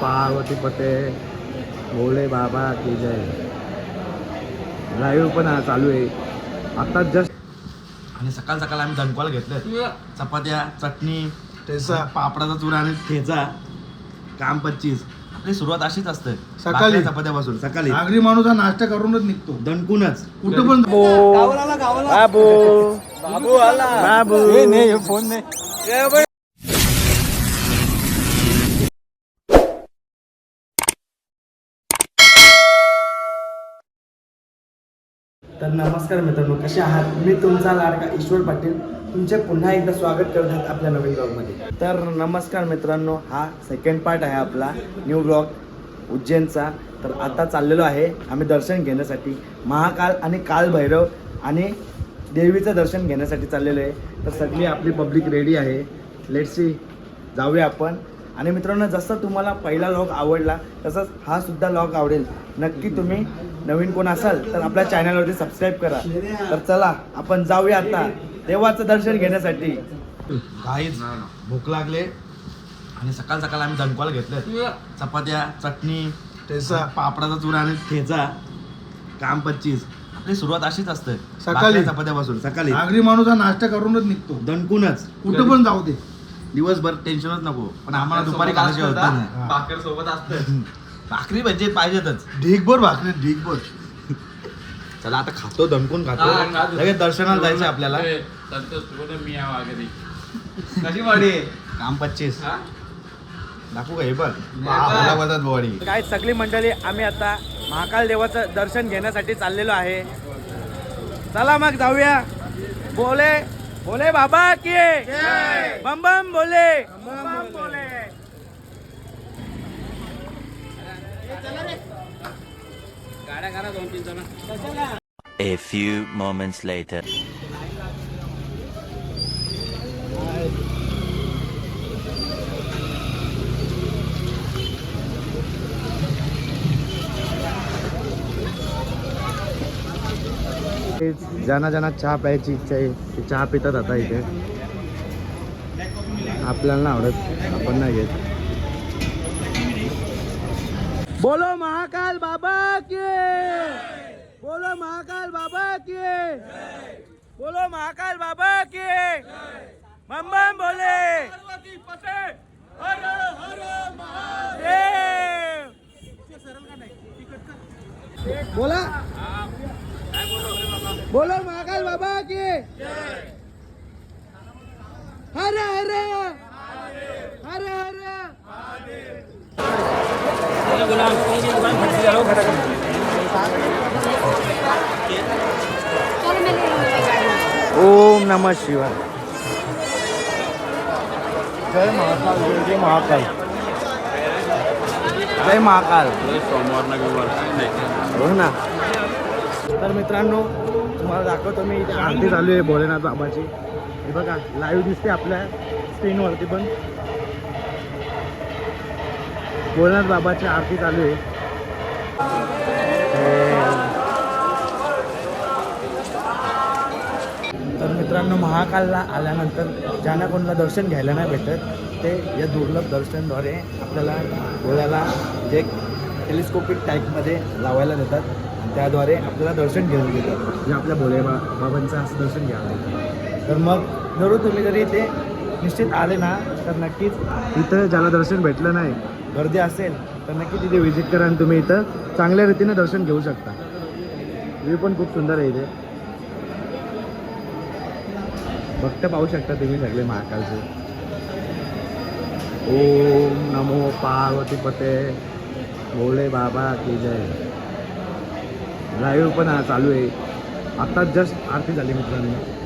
पार्वती पते भोले बाबा की जय. लाईव्ह पण हा चालू आहे. आता जस्ट आणि सकाळ सकाळ आम्ही दणकवाल घेतलं चपात्या चटणी ठेचा पापडाचा चुरा आणि ठेचा काम पच्चीस. आपली सुरुवात अशीच असते. सकाळी. चपात्यापासून सकाळी. नागरी माणूस हा नाश्ता करूनच निघतो. दणकूनच. कुठं पण बाबू. बाबू. आला. बाबू. फोन तर नमस्कार मित्रांनो कसे आहात? मी तुमचा लाडका ईश्वर पाटील. तुमचे पुन्हा एकदा स्वागत करत आहात आपल्या नवीन ब्लॉगमध्ये. तर नमस्कार मित्रांनो हा सेकंड पार्ट आहे आपला न्यू ब्लॉग उज्जैनचा. तर आता चाललेलो आहे आम्ही दर्शन घेण्यासाठी. महाकाल आणि कालभैरव आणि देवीचं दर्शन घेण्यासाठी चाललेलो आहे. तर सगळी आपली पब्लिक रेडी आहे. लेट सी जाऊया आपण. आणि मित्रांनो जसं तुम्हाला पहिला लॉग आवडला तसंच हा सुद्धा लॉग आवडेल. नक्की तुम्ही नवीन कोण असाल तर आपल्या चॅनलवरती सबस्क्राईब करा. तर चला आपण जाऊया आता देवाचं दर्शन घेण्यासाठी. काहीच भूक लागले. आणि सकाळ सकाळ आम्ही दणकवाल घेतलं चपात्या चटणी ठेचा पापडाचा चुरा आणि ठेचा काम पच्चीस. आपली सुरुवात अशीच असते. सकाळी. चपात्यापासून सकाळी. नागरी माणूस हा नाश्ता करूनच निघतो. दणकूनच. कुठं पण जाऊ दे. दिवसभर टेन्शनच नको. पण आम्हाला दुपारी खायची होत नाही. भाकर सोबत असतं भाकरी म्हणजे पाहिजेतच. ढीकभर भाकरी ढीकभर. चला आता खातो दणकून खातो. हा. लगेच दर्शनाला जायचं आपल्याला. कशी वाडी काम पच्चीस. हा? दाखवू का हे बघ? बघ. बोलतात बॉडी. काय सगळी मंडळी आम्ही आता महाकाल देवाचं दर्शन घेण्यासाठी चाललेलो आहे. चला मग जाऊया. बोले बोले बाबा की. बम बम बोले बम बम बोले गाड्या करा दोन तीन जण A few moments later. ज्यांना ज्यांना चहा प्यायची इच्छा आहे. ते चहा पितात आता इथे. आपल्याला नाही आवडत आपण नाही घेत. बोलो महाकाल बाबा के बोलो महाकाल बाबा के बोलो महाकाल बाबा के बम बोले. बोला. बोलो महाकाल बाबा की. हर हर हर हर ओम नमः शिवाय। जय महाकाल जय महाकाल। जय महाकाल। सोमवार ना हो ना। तर मित्रांनो तुम्हाला दाखवतो मी इथे आरती चालू आहे भोलेनाथ बाबाची. हे बघा लाईव्ह दिसते आपल्या स्क्रीनवरती पण. भोलेनाथ बाबाची आरती चालू आहे. तर मित्रांनो महाकालला आल्यानंतर ज्यांना कोणाला दर्शन घ्यायला नाही भेटत. ते या दुर्लभ दर्शनद्वारे आपल्याला डोळ्याला जे टेलिस्कोपिक टाईपमध्ये लावायला देतात त्याद्वारे आपल्याला दर्शन घेऊन देतात म्हणजे आपल्या भोले बा बाबांचं असं दर्शन घ्यावं लागतं तर मग जरूर तुम्ही जरी इथे निश्चित आले ना तर नक्कीच इथं ज्याला दर्शन भेटलं नाही गर्दी असेल तर नक्की तिथे व्हिजिट करा आणि तुम्ही इथं चांगल्या रीतीने दर्शन घेऊ शकता. व्ह्यू पण खूप सुंदर आहे इथे. भक्त पाहू शकता तुम्ही सगळे महाकालचे. ओम नमो पार्वती पते भोले बाबा की जय. लाईव्ह पण हा चालू आहे. आत्ताच जस्ट आरती झाली मित्रांनो.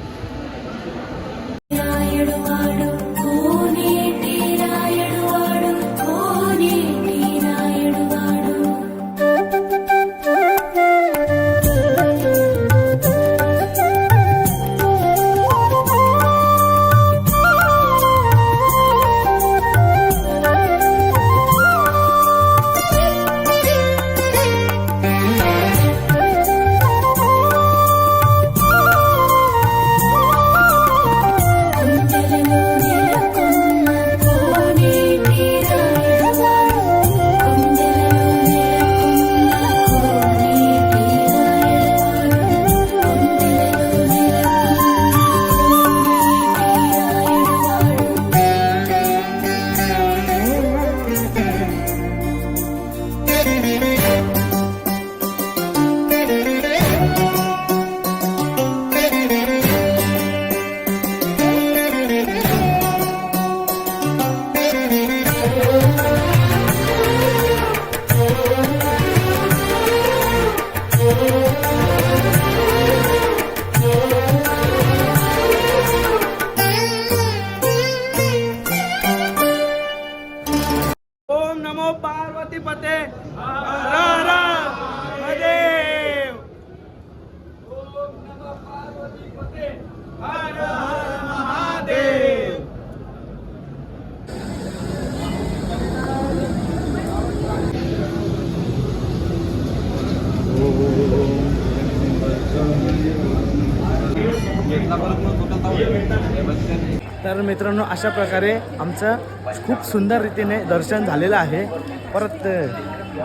तर मित्रांनो अशा प्रकारे आमचं खूप सुंदर रीतीने दर्शन झालेलं आहे. परत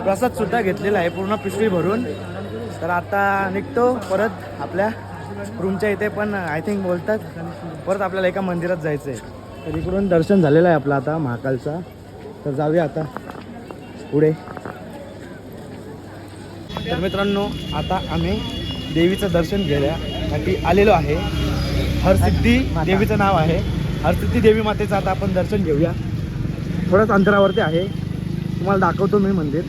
प्रसादसुद्धा घेतलेला आहे पूर्ण पिशवी भरून. तर आता निघतो परत आपल्या रूमच्या इथे पण आय थिंक बोलतात परत आपल्याला एका मंदिरात जायचं आहे तर इकडून दर्शन झालेलं आहे आपलं आता महाकालचा. तर जाऊया आता पुढे. तर मित्रांनो आता आम्ही देवीचं दर्शन घेण्यासाठी आलेलो आहे. हरसिद्धी देवीचं नाव आहे. हरसिद्धी देवी मातेचं आता आपण दर्शन घेऊया. थोड्याच अंतरावरती आहे. तुम्हाला दाखवतो मी मंदिर.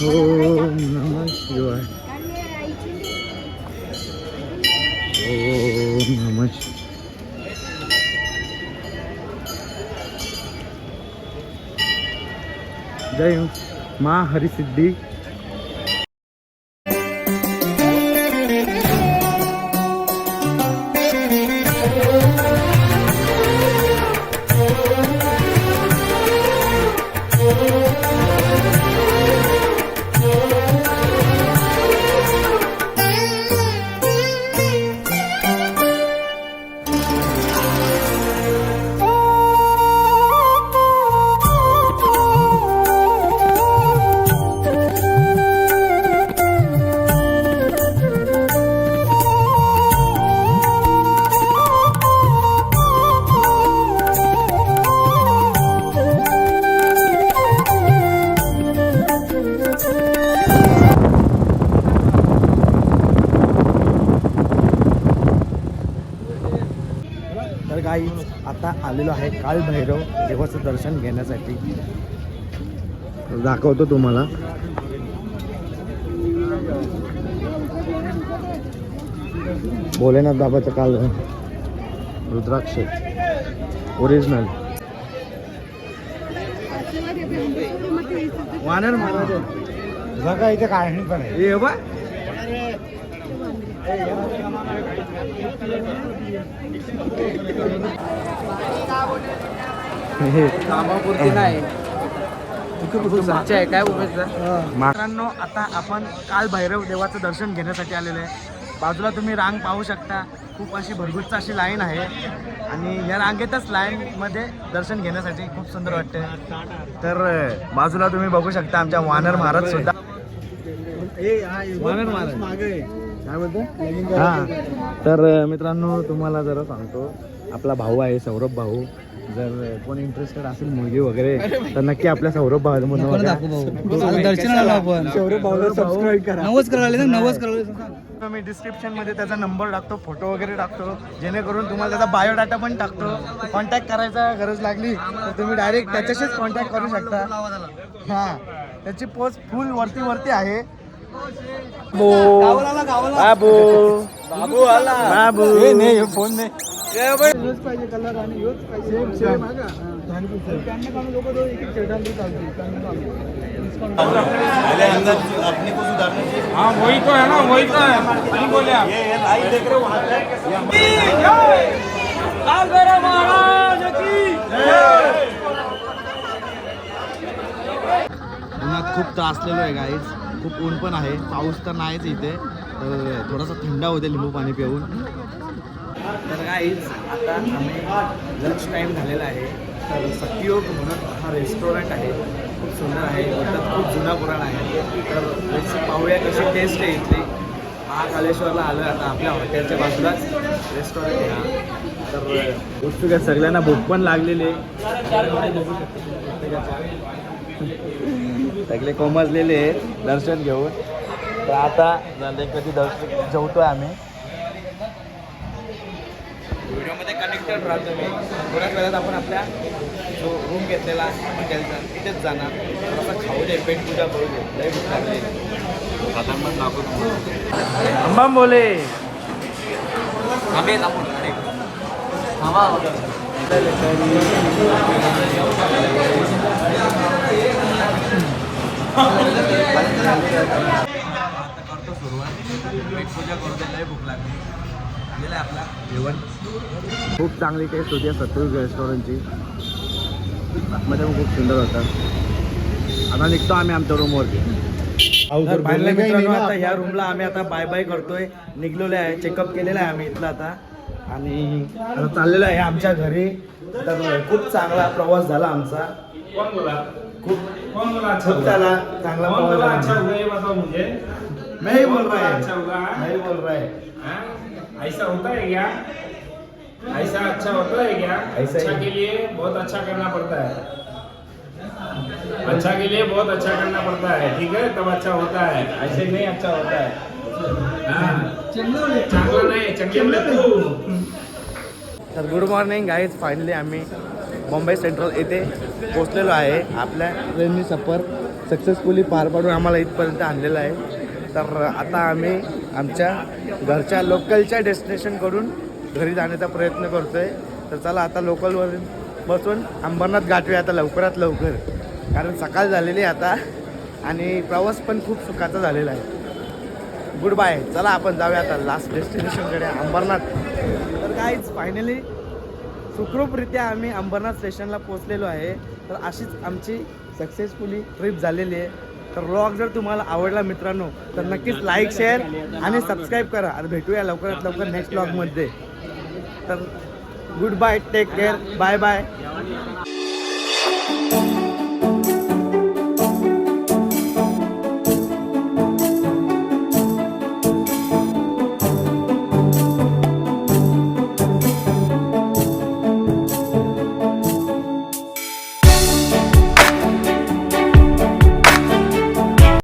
ओम नमः शिवाय ओम नमः शिवाय. जय मा हरिसिद्धी काही आता आलेलो आहे काल भैरव देवाचं दर्शन घेण्यासाठी. दाखवतो तुम्हाला. भोलेनाथ बाबाचं काल रुद्राक्ष. ओरिजिनल वानर महाराज जगा इथे काय पण आहे. कामापुरती नाही. सच्चा आहे? काय उमेदवार मित्रांनो आता आपण काल भैरव देवाचं दर्शन घेण्यासाठी आलेलो आहे. बाजूला तुम्ही रांग पाहू शकता. खूप अशी भरगुच्च अशी लाईन आहे. आणि या रांगेतच लाईनमध्ये दर्शन घेण्यासाठी खूप सुंदर वाटते तर बाजूला तुम्ही बघू शकता आमच्या वानर महाराज सुद्धा. वानर महाराज. हा. तर मित्रांनो तुम्हाला जरा सांगतो. आपला भाऊ आहे सौरभ भाऊ. जर कोणी इंटरेस्टेड असेल मुलगी वगैरे तर नक्की आपल्या सौरभ भाऊ. दर्शनाला आपण. सौरभ भाऊला सबस्क्राईब करा. नवस करायला नवस करायला मी डिस्क्रिप्शनमध्ये त्याचा नंबर टाकतो फोटो वगैरे टाकतो. जेणेकरून तुम्हाला त्याचा बायोडाटा पण टाकतो. कॉन्टॅक्ट करायचा गरज लागली तर तुम्ही डायरेक्ट त्याच्याशीच कॉन्टॅक्ट करू शकता. हा. त्याची पोस्ट फुल वरती वरती आहे. बाबू. बाबू. आला. बाबू. फोन नाही पाहिजे कलर आणि योच पाहिजे हाँ. वही तो है ना वही तो है. नहीं बोले आप. उन्हात खूप त्रासलेलो आहे गाईज खूप ऊन पण आहे. पाऊस तर नाहीच इथे. तर थोडासा थंड होते लिंबू पाणी पिऊन. तर काहीच आता आम्ही लंच टाईम झालेला आहे. तर सत्ययोग म्हणून हा रेस्टॉरंट आहे. खूप सुंदर आहे. बोलतात खूप जुना पुराण आहे. तर पाहूया कशी टेस्ट आहे इथली. महाकालेश्वरला आलो आता आपल्या हॉटेलच्या बाजूलाच. रेस्टॉरंट आहे हा. तर उत्सुक सगळ्यांना भूक पण लागलेली आहे. सगळे कोमजलेले आहेत दर्शन घेऊन. तर आता झाले कधी दर्शन जेवतोय आम्ही. व्हिडिओमध्ये कनेक्टेड राहतो मी थोड्याच वेळात आपण आपल्या जो रूम घेतलेला हॉटेलचा तिथेच जाणार. थोडासा खाऊ दे पेट पूजा करू दे. लय भूक लागली. अंबाम बोले. खूप चांगली टेस्ट होती सत्तूर रेस्टॉरंटची मध्ये पण खूप सुंदर होता. आता निघतो आम्ही आमच्या रूमवरती फायनली मित्रांनो आता ह्या रूमला आम्ही आता बाय बाय करतोय. निघलेलो आहे चेकअप केलेलं आहे आम्ही इथलं आता. आणि आता चाललेलो आहे आमच्या घरी. तर खूप चांगला प्रवास झाला आमचा. कौन बोला अच्छा चांगला कौन बोला अच्छा हुआ ये बताओ मुझे मैं ही बोल रहा अच्छा है मैं ही बोल रहा है? हाँ? ऐसा होता है क्या ऐसा अच्छा होता है क्या अच्छा के लिए बहुत अच्छा करना पड़ता है। अच्छा के लिए बहुत अच्छा करना पड़ता है। ठीक है? तब अच्छा होता है। ऐसे नहीं अच्छा होता है। हाँ। चांगला नाही चंगला तू। तर गुड मॉर्निंग गाईज फायनली आम्ही मुंबई सेंट्रल येथे पोचलेलो आहे. आपल्या ट्रेननी सफर सक्सेसफुली पार पाडून आम्हाला इथपर्यंत आणलेलं आहे. तर आता आम्ही आमच्या घरच्या लोकलच्या डेस्टिनेशनकडून घरी जाण्याचा प्रयत्न करतो आहे तर चला आता लोकलवर बसून अंबरनाथ गाठूया आता लवकरात लवकर. कारण सकाळ झालेली आहे आता आणि प्रवास पण खूप सुखाचा झालेला आहे. गुड बाय चला आपण जाऊया आता लास्ट डेस्टिनेशनकडे अंबरनाथ. तर काहीच फायनली सुखरूपरित्या आम्ही अंबरनाथ स्टेशनला पोहोचलेलो आहे. तर अशीच आमची सक्सेसफुली ट्रिप झालेली आहे. तर व्लॉग जर तुम्हाला आवडला मित्रांनो तर नक्कीच लाईक शेअर आणि सबस्क्राईब करा. आणि भेटूया लवकरात लवकर नेक्स्ट व्लॉगमध्ये तर good bye take care bye bye